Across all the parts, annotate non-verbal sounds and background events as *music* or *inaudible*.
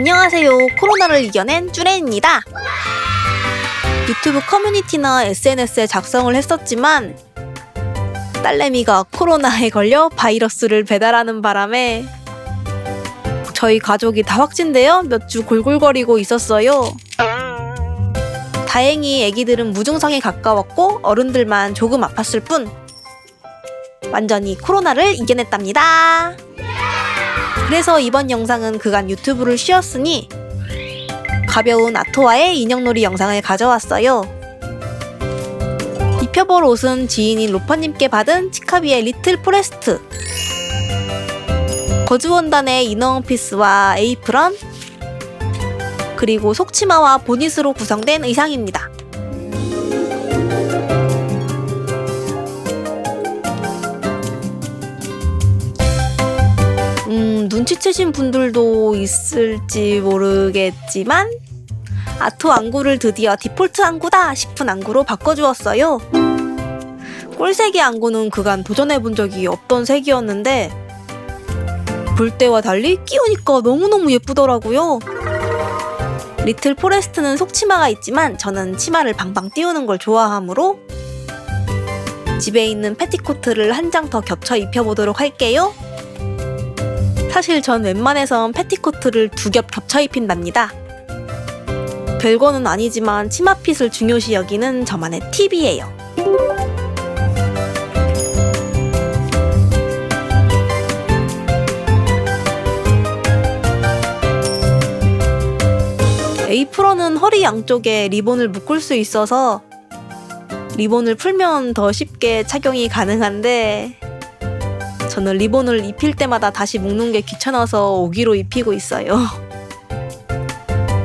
안녕하세요. 코로나를 이겨낸 쭈레입니다. 유튜브 커뮤니티나 SNS에 작성을 했었지만 딸내미가 코로나에 걸려 바이러스를 배달하는 바람에 저희 가족이 다 확진되어 몇 주 골골거리고 있었어요. 다행히 아기들은 무증상에 가까웠고 어른들만 조금 아팠을 뿐 완전히 코로나를 이겨냈답니다. 그래서 이번 영상은 그간 유튜브를 쉬었으니 가벼운 아토와의 인형놀이 영상을 가져왔어요. 입혀볼 옷은 지인인 로퍼님께 받은 치카비의 리틀 포레스트 거즈원단의 이너원피스와 에이프런 그리고 속치마와 보닛으로 구성된 의상입니다. 눈치채신 분들도 있을지 모르겠지만 아토 안구를 드디어 디폴트 안구다 싶은 안구로 바꿔주었어요. 꿀색의 안구는 그간 도전해본 적이 없던 색이었는데 볼 때와 달리 끼우니까 너무너무 예쁘더라고요. 리틀 포레스트는 속치마가 있지만 저는 치마를 방방 띄우는 걸 좋아하므로 집에 있는 패티코트를 한 장 더 겹쳐 입혀보도록 할게요. 사실 전 웬만해선 패티코트를 두 겹 겹쳐 입힌답니다. 별거는 아니지만 치마핏을 중요시 여기는 저만의 팁이에요. 에이프런은 허리 양쪽에 리본을 묶을 수 있어서 리본을 풀면 더 쉽게 착용이 가능한데 저는 리본을 입힐 때마다 다시 묶는 게 귀찮아서 오기로 입히고 있어요.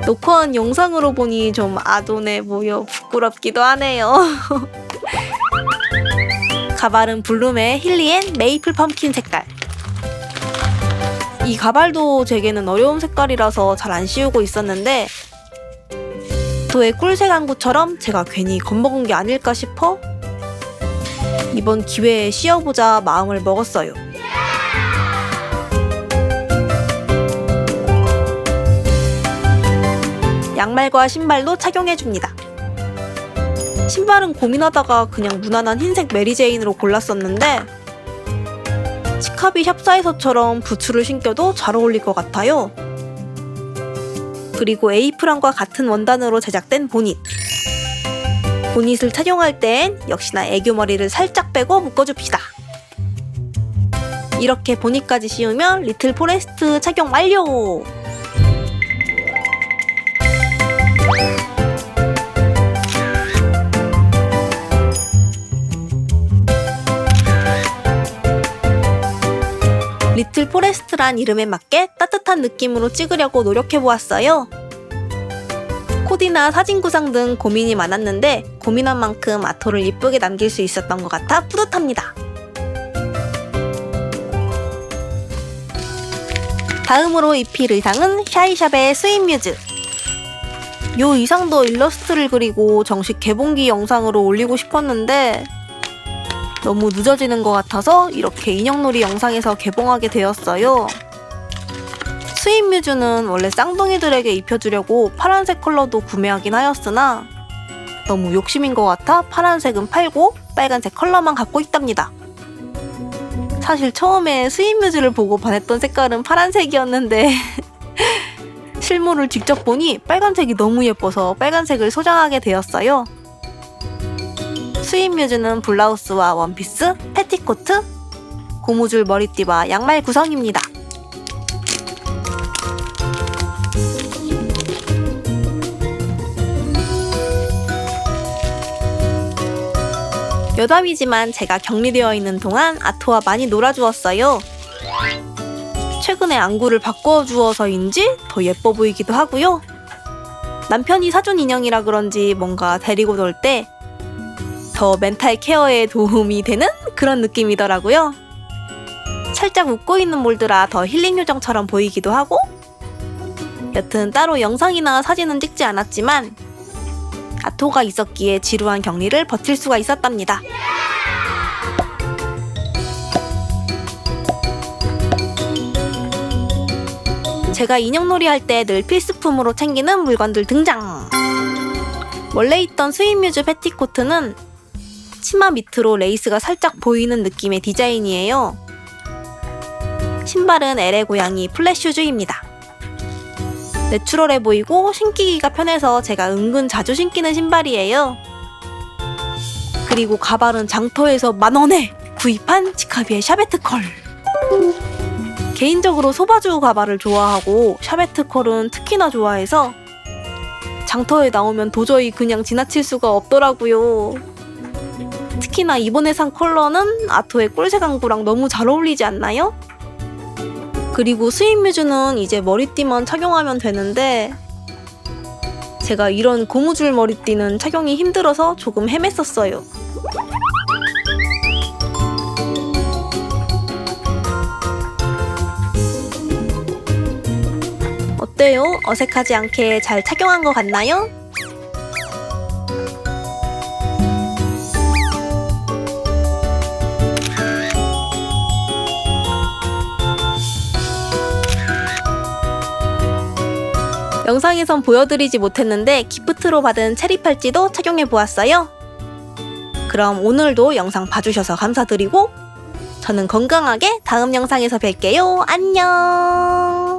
녹화한 영상으로 보니 좀 아돈해 보여 부끄럽기도 하네요. *laughs* 가발은 블룸의 힐리앤 메이플 펌킨 색깔. 이 가발도 제게는 어려운 색깔이라서 잘 안 씌우고 있었는데 도의 꿀색 안구처럼 제가 괜히 겁먹은 게 아닐까 싶어 이번 기회에 씌워보자 마음을 먹었어요. 양말과 신발도 착용해줍니다. 신발은 고민하다가 그냥 무난한 흰색 메리제인으로 골랐었는데 치카비 샵사에서처럼 부츠를 신겨도 잘 어울릴 것 같아요. 그리고 에이프런과 같은 원단으로 제작된 보닛. 보닛을 착용할 땐 역시나 애교 머리를 살짝 빼고 묶어줍시다. 이렇게 보닛까지 씌우면 리틀 포레스트 착용 완료! 리틀 포레스트란 이름에 맞게 따뜻한 느낌으로 찍으려고 노력해보았어요. 코디나 사진 구상 등 고민이 많았는데 고민한 만큼 아토를 이쁘게 남길 수 있었던 것 같아 뿌듯합니다. 다음으로 입힐 의상은 샤이샵의 스윗뮤즈. 요 의상도 일러스트를 그리고 정식 개봉기 영상으로 올리고 싶었는데 너무 늦어지는 것 같아서 이렇게 인형놀이 영상에서 개봉하게 되었어요. 스윗뮤즈는 원래 쌍둥이들에게 입혀주려고 파란색 컬러도 구매하긴 하였으나 너무 욕심인 것 같아 파란색은 팔고 빨간색 컬러만 갖고 있답니다. 사실 처음에 스윗뮤즈를 보고 반했던 색깔은 파란색이었는데 *laughs* 실물을 직접 보니 빨간색이 너무 예뻐서 빨간색을 소장하게 되었어요. 스윗뮤즈는 블라우스와 원피스, 패티코트, 고무줄 머리띠와 양말 구성입니다. 여담이지만 제가 격리되어 있는 동안 아토와 많이 놀아주었어요. 최근에 안구를 바꿔 주어서인지 더 예뻐 보이기도 하고요. 남편이 사준 인형이라 그런지 뭔가 데리고 놀 때 더 멘탈 케어에 도움이 되는 그런 느낌이더라고요. 살짝 웃고 있는 몰드라 더 힐링 요정처럼 보이기도 하고 여튼 따로 영상이나 사진은 찍지 않았지만 아토가 있었기에 지루한 격리를 버틸 수가 있었답니다. 제가 인형놀이 할 때 늘 필수품으로 챙기는 물건들 등장. 원래 있던 스윗뮤즈 패티코트는 치마 밑으로 레이스가 살짝 보이는 느낌의 디자인이에요. 신발은 LA 고양이 플랫슈즈입니다. 내추럴해 보이고 신기기가 편해서 제가 은근 자주 신기는 신발이에요. 그리고 가발은 장터에서 만원에 구입한 치카비의 샤베트 컬. 개인적으로 소바주 가발을 좋아하고 샤베트 컬은 특히나 좋아해서 장터에 나오면 도저히 그냥 지나칠 수가 없더라고요. 특히나 이번에 산 컬러는 아토의 꿀색 안구랑 너무 잘 어울리지 않나요? 그리고 스윗 뮤즈는 이제 머리띠만 착용하면 되는데 제가 이런 고무줄 머리띠는 착용이 힘들어서 조금 헤맸었어요. 어때요? 어색하지 않게 잘 착용한 것 같나요? 영상에선 보여드리지 못했는데 기프트로 받은 체리 팔찌도 착용해 보았어요. 그럼 오늘도 영상 봐주셔서 감사드리고 저는 건강하게 다음 영상에서 뵐게요. 안녕!